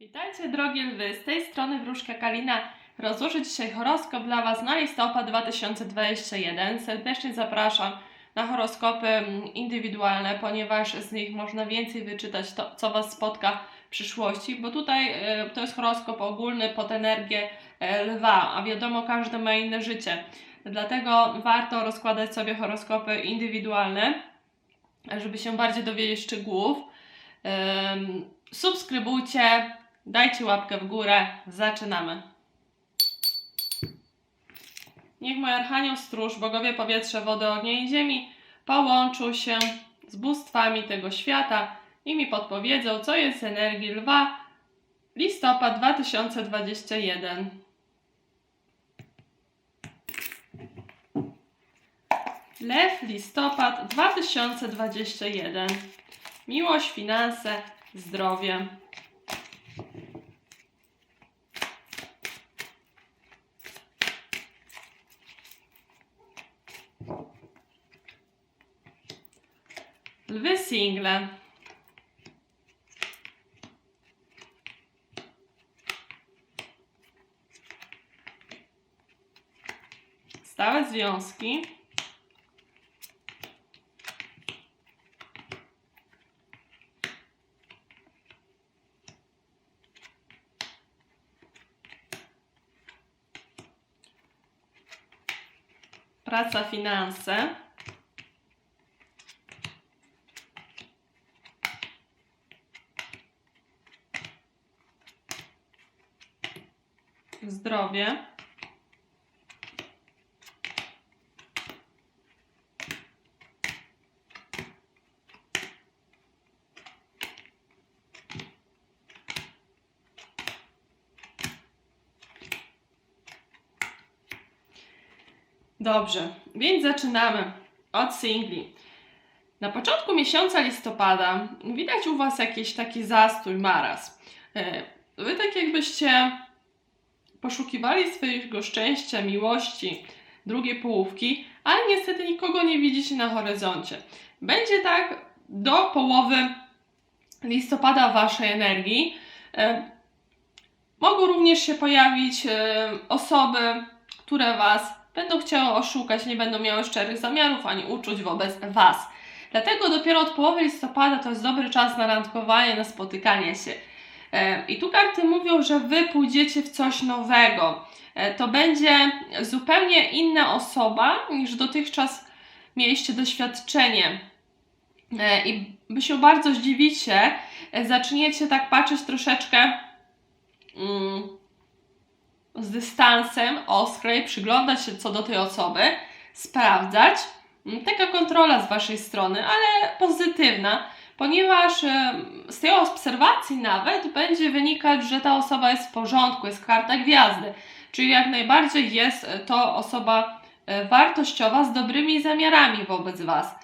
Witajcie drogie lwy, z tej strony Wróżka Kalina. Rozłożę dzisiaj horoskop dla Was na listopad 2021. Serdecznie zapraszam na horoskopy mm, indywidualne, ponieważ z nich można więcej wyczytać to, co Was spotka w przyszłości, bo tutaj e, to jest horoskop ogólny pod energię e, lwa, a wiadomo, każdy ma inne życie. Dlatego warto rozkładać sobie horoskopy indywidualne, żeby się bardziej dowiedzieć szczegółów. Subskrybujcie, dajcie łapkę w górę, zaczynamy. Niech mój Archanioł Stróż, bogowie powietrza, wody, ognia i ziemi połączą się z bóstwami tego świata i mi podpowiedzą, co jest z energii lwa listopad 2021. Lew listopad 2021. Miłość, finanse, zdrowie. Lwy single. Stałe związki. Praca, finanse. Zdrowie. Dobrze, więc zaczynamy od singli. Na początku miesiąca listopada widać u Was jakiś taki zastój, maraz. E, Wy tak jakbyście poszukiwali swojego szczęścia, miłości, drugiej połówki, ale niestety nikogo nie widzicie na horyzoncie. Będzie tak do połowy listopada Waszej energii. E, Mogą również się pojawić e, osoby, które Was będą chciały oszukać, nie będą miały szczerych zamiarów ani uczuć wobec Was. Dlatego dopiero od połowy listopada to jest dobry czas na randkowanie, na spotykanie się. E, I tu karty mówią, że Wy pójdziecie w coś nowego. E, To będzie zupełnie inna osoba niż dotychczas mieliście doświadczenie. E, I Wy się bardzo zdziwicie, zaczniecie tak patrzeć troszeczkę mm, z dystansem, oskrej, przyglądać się co do tej osoby, sprawdzać. Mm, Taka kontrola z Waszej strony, ale pozytywna, ponieważ z tej obserwacji nawet będzie wynikać, że ta osoba jest w porządku, jest karta gwiazdy, czyli jak najbardziej jest to osoba e, wartościowa z dobrymi zamiarami wobec Was.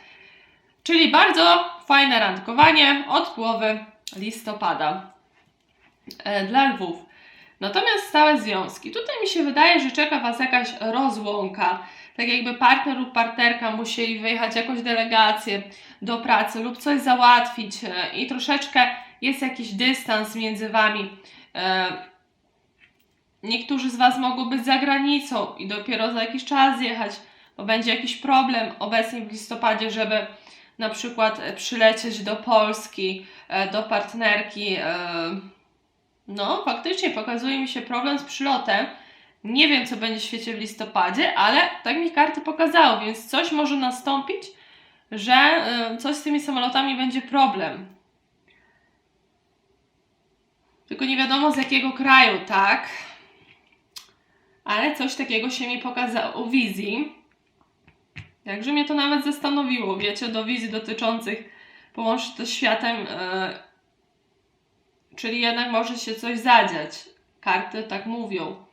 Czyli bardzo fajne randkowanie od połowy listopada e, dla lwów. Natomiast stałe związki. Tutaj mi się wydaje, że czeka Was jakaś rozłąka. Tak jakby partner lub partnerka musieli wyjechać jakąś delegację do pracy lub coś załatwić e, i troszeczkę jest jakiś dystans między Wami. E, Niektórzy z Was mogą być za granicą i dopiero za jakiś czas jechać, bo będzie jakiś problem obecnie w listopadzie, żeby na przykład e, przylecieć do Polski, do partnerki. no, faktycznie pokazuje mi się problem z przylotem. Nie wiem, co będzie w świecie w listopadzie, ale tak mi karty pokazały, więc coś może nastąpić, że y, coś z tymi samolotami będzie problem. Tylko nie wiadomo z jakiego kraju, tak? Ale coś takiego się mi pokazało u wizji. Jakże mnie to nawet zastanowiło, wiecie, do wizji dotyczących połączyć to światem y, Czyli jednak może się coś zadziać. Karty tak mówią.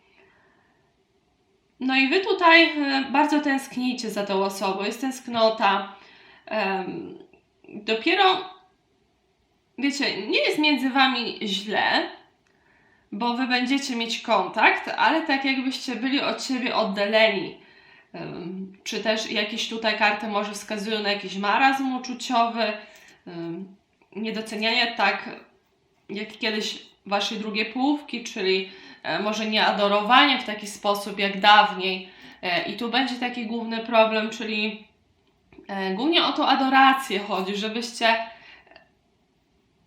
No i wy tutaj e, bardzo tęsknicie za tą osobą, jest tęsknota. Dopiero, wiecie, nie jest między wami źle, bo wy będziecie mieć kontakt, ale tak jakbyście byli od siebie oddaleni. Czy też jakieś tutaj karty może wskazują na jakiś marazm uczuciowy, niedocenianie tak jak kiedyś waszej drugiej połówki, czyli e, może nie adorowanie w taki sposób jak dawniej. E, I tu będzie taki główny problem, czyli e, głównie o tą adorację chodzi, żebyście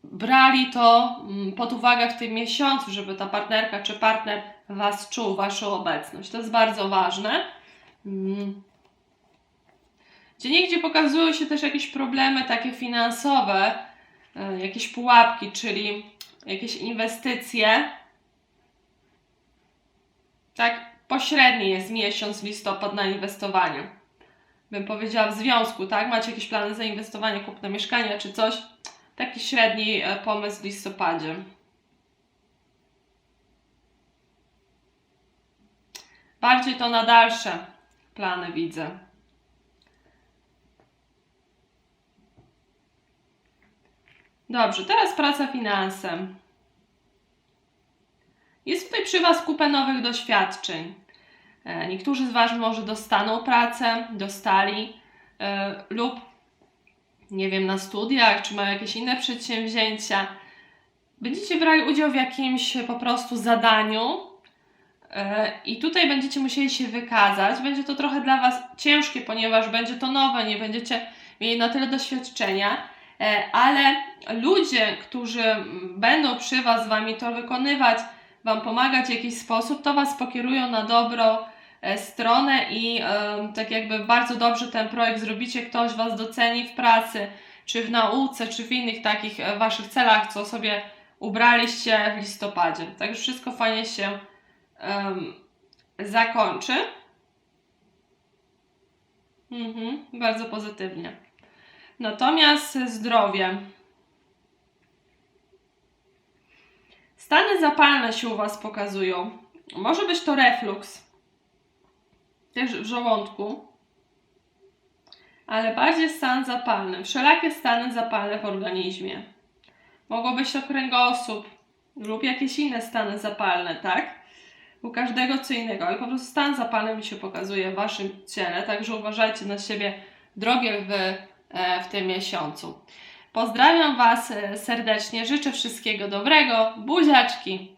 brali to mm, pod uwagę w tym miesiącu, żeby ta partnerka czy partner Was czuł, Waszą obecność. To jest bardzo ważne. Mm. Gdzie niegdzie pokazują się też jakieś problemy takie finansowe, jakieś pułapki, czyli jakieś inwestycje. Tak, pośredni jest miesiąc listopad na inwestowanie. Bym powiedziała w związku, tak? Macie jakieś plany zainwestowania, kupna mieszkania czy coś? Taki średni e, pomysł w listopadzie. Bardziej to na dalsze plany widzę. Dobrze, teraz praca finansem. Jest tutaj przy Was kupę nowych doświadczeń. E, Niektórzy z Was może dostaną pracę, dostali e, lub nie wiem, na studiach, czy mają jakieś inne przedsięwzięcia. Będziecie brali udział w jakimś po prostu zadaniu e, i tutaj będziecie musieli się wykazać. Będzie to trochę dla Was ciężkie, ponieważ będzie to nowe, nie będziecie mieli na tyle doświadczenia, ale ludzie, którzy będą przy Was z Wami to wykonywać, Wam pomagać w jakiś sposób, to Was pokierują na dobrą e, stronę i e, tak jakby bardzo dobrze ten projekt zrobicie, ktoś Was doceni w pracy, czy w nauce, czy w innych takich e, Waszych celach, co sobie ubraliście w listopadzie. Także wszystko fajnie się em, zakończy. Mhm, bardzo pozytywnie. Natomiast zdrowie. Stany zapalne się u Was pokazują. Może być to refluks, też w żołądku, ale bardziej stan zapalny. Wszelakie stany zapalne w organizmie. Mogą być to kręgosłup lub jakieś inne stany zapalne, tak? U każdego co innego, ale po prostu stan zapalny mi się pokazuje w Waszym ciele, także uważajcie na siebie drogie w, w tym miesiącu. Pozdrawiam Was e, serdecznie, życzę wszystkiego dobrego, buziaczki!